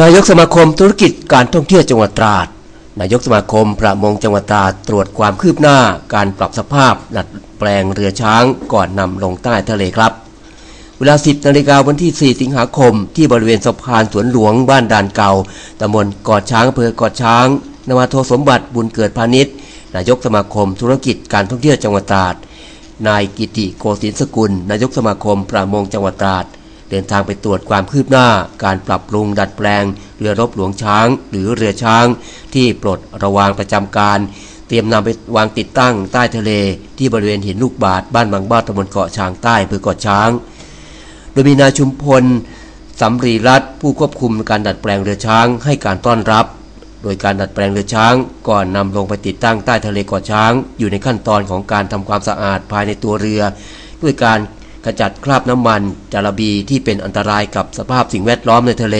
นายกสมาคมธุรกิจการท่องเที่ยวจังหวัดตราด นายกสมาคมประมงจังหวัดตราดตรวจความคืบหน้าการปรับสภาพดัดแปลงเรือช้างก่อนนำลงใต้ทะเลครับ เวลา 10นาฬิกาวันที่ 4 สิงหาคม ที่บริเวณสะพานสวนหลวงบ้านด่านเก่าตำบลกอดช้างอำเภอกอดช้างนวาโทสมบัติบุญเกิดพาณิชย์นายกสมาคมธุรกิจการท่องเที่ยวจังหวัดตราด นายกิติโกศินสกุล นายกสมาคมประมงจังหวัดตราด เดินทางไปตรวจความคืบหน้า การปรับปรุงดัดแปลง เรือรบหลวงช้าง หรือเรือช้าง ที่ปลดระวางประจำการ เตรียมนำไปวางติดตั้งใต้ทะเล ที่บริเวณหินลูกบาทบ้านบางบ้านตำบลเกาะช้างใต้อำเภอเกาะช้าง โดยมีนายชุมพลสำรีรัตน์ผู้ควบคุมการดัดแปลงเรือช้างให้การต้อนรับ โดยการดัดแปลงเรือช้าง ก่อนนำลงไปติดตั้งใต้ทะเลเกาะช้าง อยู่ในขั้นตอนของการทำความสะอาดภายในตัวเรือ ด้วยการ ขจัดคราบน้ำมันจาระบีที่เป็นอันตรายกับสภาพสิ่งแวดล้อมในทะเล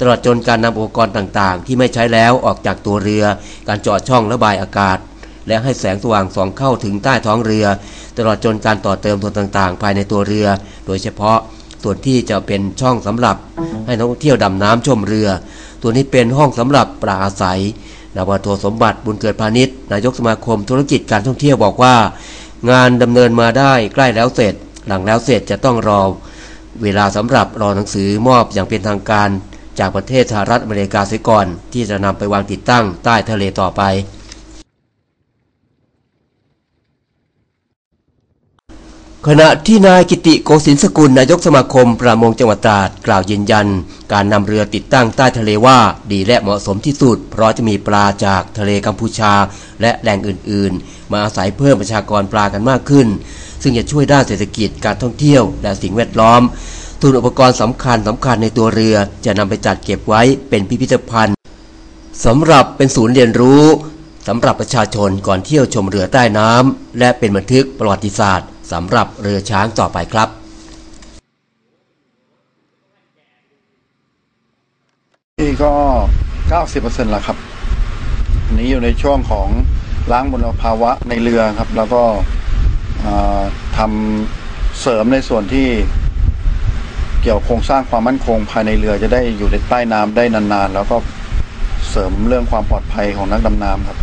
ตลอดจนการนำอุปกรณ์ต่างๆ ที่ไม่ใช้แล้วออกจากตัวเรือ การเจาะช่องระบายอากาศ และให้แสงสว่างส่องเข้าถึงใต้ท้องเรือ ตลอดจนการต่อเติมส่วนต่างๆ ภายในตัวเรือ โดยเฉพาะส่วนที่จะเป็นช่องสำหรับ ให้นักท่องเที่ยวดำน้ำชมเรือ ตัวนี้เป็นห้องสำหรับปลาอาศัยนาวาโทสมบัติบุญเกิดพาณิชย์นายกสมาคมธุรกิจการท่องเที่ยวบอกว่า งานดำเนินมาได้ใกล้แล้วเสร็จ หลังแล้วเสร็จจะต้องรอเวลาสำหรับรอหนังสือมอบอย่างเป็นทางการ จากประเทศสหรัฐอเมริกาเสียก่อน ที่จะนำไปวางติดตั้งใต้ทะเลต่อไป ขณะที่นายกิติโกศินสกุลนายกสมาคมประมงจังหวัดตราดกล่าวยืนยัน การนำเรือติดตั้งใต้ทะเลว่าดีและเหมาะสมที่สุด เพราะจะมีปลาจากทะเลกัมพูชา และแหล่งอื่น ๆ มาอาศัยเพิ่มประชากรปลากันมากขึ้น ซึ่งจะช่วยด้านเศรษฐกิจการท่องเที่ยวและสิ่งแวดล้อม ทุนอุปกรณ์สำคัญสำคัญในตัวเรือ จะนำไปจัดเก็บไว้เป็นพิพิธภัณฑ์สำหรับเป็นศูนย์เรียนรู้สำหรับประชาชนก่อนเที่ยวชมเรือใต้น้ำและเป็นบันทึกประวัติศาสตร์สำหรับเรือช้างต่อไปครับนี่ก็ 90%แล้วครับ อันนี้อยู่ในช่วงของล้างมลภาวะในเรือครับ แล้วก็ ทำเสริมในส่วนที่เกี่ยวโครงสร้างความมั่นคงภายในเรือจะได้อยู่ในใต้น้ำได้นานๆ แล้วก็เสริมเรื่องความปลอดภัยของนักดำน้ำครับ